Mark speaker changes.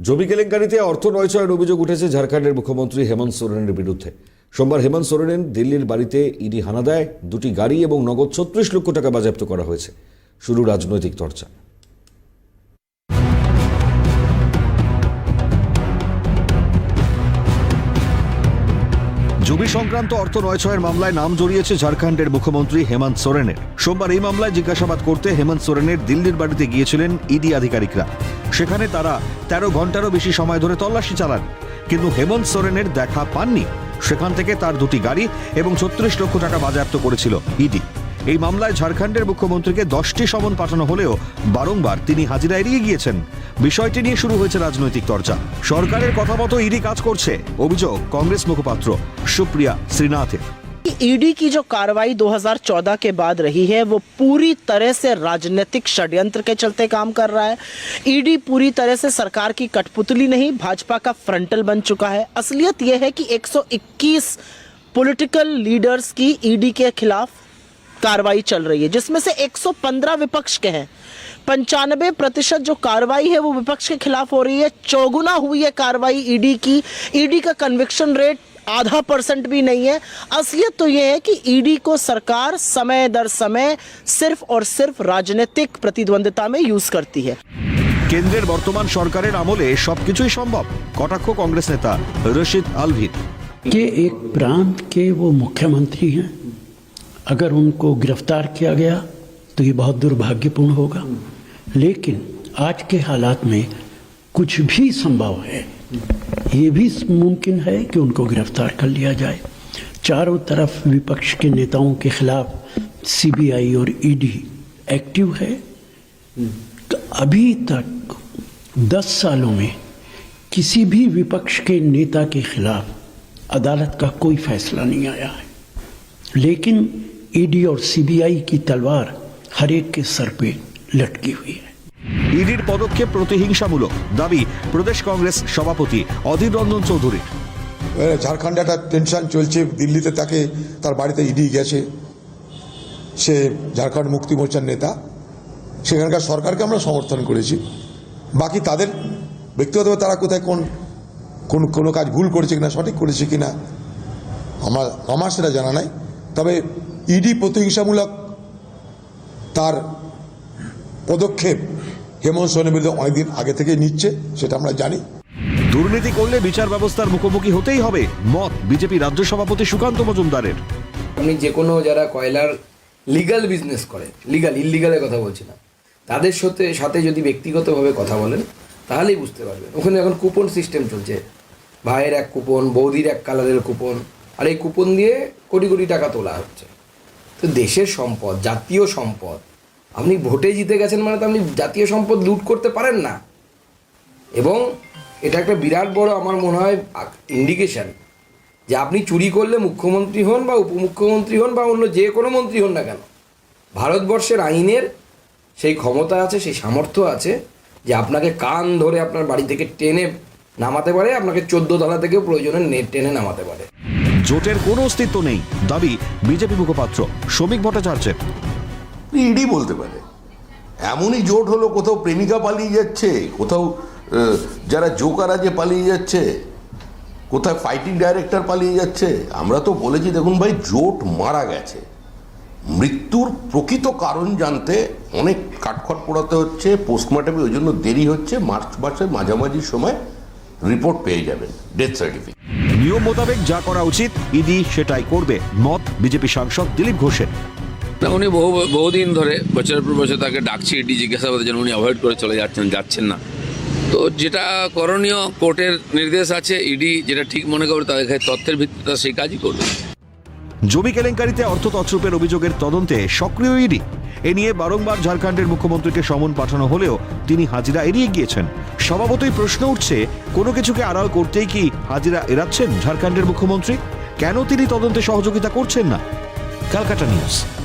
Speaker 1: জমি কেলেঙ্কারিতে অর্থ নয়চয়ের অভিযোগ উঠেছে ঝাড়খণ্ডের মুখ্যমন্ত্রী হেমন্ত সোরেনের বিরুদ্ধে। সোমবার হেমন্ত সোরেনের দিল্লির বাড়িতে ইডি হানা দেয়, দুটি গাড়ি এবং নগদ ছত্রিশ লক্ষ টাকা বাজেয়াপ্ত করা হয়েছে। শুরু রাজনৈতিক চর্চা। জমি সংক্রান্ত অর্থ নয় ছয়ের মামলায় নাম জড়িয়েছে ঝাড়খণ্ডের মুখ্যমন্ত্রী হেমন্ত সোরেনের। সোমবার এই মামলায় জিজ্ঞাসাবাদ করতে হেমন্ত সোরেনের দিল্লির বাড়িতে গিয়েছিলেন ইডি আধিকারিকরা। সেখানে তারা তেরো ঘন্টারও বেশি সময় ধরে তল্লাশি চালান, কিন্তু হেমন্ত সোরেনের দেখা পাননি। সেখান থেকে তার দুটি গাড়ি এবং ছত্রিশ লক্ষ টাকা বাজেয়াপ্ত করেছিল ইডি। এই মামলায় ঝাড়খণ্ডের মুখ্যমন্ত্রীকে দশটি সমন পাঠানো হলেও বারংবার তিনি হাজিরা এড়িয়ে গিয়েছেন বিষয়টি নিয়ে শুরু হয়েছে রাজনৈতিক চর্চা সরকারের কথা মতো ইডি কাজ করছে অভিযোগ কংগ্রেস মুখপাত্র সুপ্রিয়া শ্রীনাথের
Speaker 2: ईडी की जो कार्रवाई 2014 के बाद रही है वो पूरी तरह से राजनीतिक षड्यंत्र के चलते काम कर रहा है ईडी पूरी तरह से सरकार की कठपुतली नहीं भाजपा का फ्रंटल बन चुका है असलियत यह है कि 121 पॉलिटिकल लीडर्स की ईडी के खिलाफ कार्रवाई चल रही है जिसमें से 115 विपक्ष के हैं पंचानबे प्रतिशत जो कार्रवाई है वो विपक्ष के खिलाफ हो रही है चौगुना हुई है कार्रवाई ईडी की ईडी का कन्विक्शन रेट आधा परसेंट भी नहीं है असलियत तो ये है कि ईडी को सरकार समय दर समय सिर्फ और सिर्फ राजनीतिक प्रतिद्वंदिता में यूज करती है
Speaker 1: কেন্দ্রের বর্তমান সরকারের আমলে সবকিছুই সম্ভব কটাক্ষ কংগ্রেস নেতা রশিদ আলভির
Speaker 3: कि एक प्रांत के वो मुख्यमंत्री हैं अगर उनको गिरफ़्तार किया गया तो ये बहुत दुर्भाग्यपूर्ण होगा। लेकिन आज के हालात में कुछ भी संभव है, ये भी मुमकिन है कि उनको गिरफ़्तार कर लिया जाए। चारों तरफ़ विपक्ष के नेताओं के खिलाफ सीबीआई और ईडी एक्टिव है। तो अभी तक दस सालों में किसी भी विपक्ष के नेता के खिलाफ अदालत का कोई फैसला नहीं आया है। लेकिन ईडी और सीबीआई की तलवार हर एक के सर पे लटकी हुई है
Speaker 1: ইডির পদক্ষেপ প্রতিহিংসামূলক দাবি প্রদেশ কংগ্রেস সভাপতি অধীর রঞ্জন চৌধুরী
Speaker 4: এ, ঝাড়খণ্ডে একটা টেনশন চলছে দিল্লিতে তাকে তার বাড়িতে ইডি গেছে সে ঝাড়খণ্ড মুক্তি মোর্চার নেতা সেখানকার সরকারকে আমরা সমর্থন করেছি বাকি তাদের ব্যক্তিগতভাবে তারা কোথায় কোন কোন কোনো কাজ ভুল করেছে কিনা সঠিক করেছে কিনা আমার আমার সেটা জানা নাই তবে ইডি প্রতিহিংসামূলক তার পদক্ষেপ হেমন্ত সোরেনের বিরুদ্ধে অনেকদিন আগে থেকে নিচ্ছে সেটা আমরা জানি।
Speaker 1: দুর্নীতি করলে বিচার ব্যবস্থার মুখোমুখি হতেই হবে। মত বিজেপি রাজ্য সভাপতি সুকান্ত মজুমদারের।
Speaker 5: আপনি যে কোনো যারা কয়লার লিগাল বিজনেস করে লিগাল ইললিগালের কথা বলছি না তাদের সাথে সাথে যদি ব্যক্তিগতভাবে কথা বলেন তাহলেই বুঝতে পারবেন। ওখানে এখন কুপন সিস্টেম চলছে। ভাইয়ের এক কুপন বৌদির এক কালারের কুপন আর এই কুপন দিয়ে কোটি কোটি টাকা তোলা হচ্ছে। তো দেশের সম্পদ, জাতীয় সম্পদ। আপনি ভোটে জিতে গেছেন মানে তো আপনি জাতীয় সম্পদ লুট করতে পারেন না। এবং এটা একটা বিরাট বড় আমার মনে হয় ইন্ডিকেশন যে আপনি চুরি করলে মুখ্যমন্ত্রী হন বা উপমুখ্যমন্ত্রী হন বা অন্য যে কোনো মন্ত্রী হন না কেন। ভারতবর্ষের আইনের সেই ক্ষমতা আছে, সেই সামর্থ্য আছে যে আপনাকে কান ধরে আপনার বাড়ি থেকে টেনে নামাতে পারে, আপনাকে চোদ্দ তলা থেকেও প্রয়োজনে নেট টেনে নামাতে পারে।
Speaker 1: জোটের কোনো অস্তিত্ব নেই। দাবি বিজেপি মুখপাত্র শ্রমিক ভট্টাচার্যের।
Speaker 6: ইডি বলতে পারে। এমনই জোট হলো, কোথাও প্রেমিকা পালিয়ে যাচ্ছে, কোথাও যারা জোকার আছে পালিয়ে যাচ্ছে, কোথায় ফাইটিং ডাইরেক্টর পালিয়ে যাচ্ছে। আমরা তো বলেছি, দেখুন ভাই, জোট মারা গেছে। মৃত্যুর প্রকৃত কারণ জানতে অনেক কাঠখট পোড়াতে হচ্ছে পোস্টমর্টমে ওই জন্য দেরি হচ্ছে, মার্চ মাসের মাঝামাঝি সময় রিপোর্ট পেয়ে যাবেন ডেথ সার্টিফিকেট
Speaker 1: নিয়ম মোতাবেক যা করা উচিত ইডি সেটাই করবে। মত বিজেপি সাংসদ দিলীপ ঘোষের।
Speaker 7: না উনি বহু বহুদিন ধরে বছরের পর বছর তাকে ডাকছি এটি জিজ্ঞাসাবাদের জন্য। উনি অ্যাভয়েড করে চলে যাচ্ছেন যাচ্ছেন না। তো যেটা করণীয় কোর্টের নির্দেশ আছে ইডি যেটা ঠিক মনে করবে তাদের তথ্যের ভিত্তিতে সেই কাজই করবে।
Speaker 1: জমি কেলেঙ্কারিতে অর্থ তছরূপের অভিযোগের তদন্তে সক্রিয় ইডি। এ নিয়ে বারংবার ঝাড়খণ্ডের মুখ্যমন্ত্রীকে সমন পাঠানো হলেও তিনি হাজিরা এড়িয়ে গিয়েছেন। স্বভাবতই প্রশ্ন উঠছে, কোনো কিছুকে আড়াল করতেই কি হাজিরা এড়াচ্ছেন ঝাড়খণ্ডের মুখ্যমন্ত্রী? কেন তিনি তদন্তে সহযোগিতা করছেন না? কালকাটা নিউজ।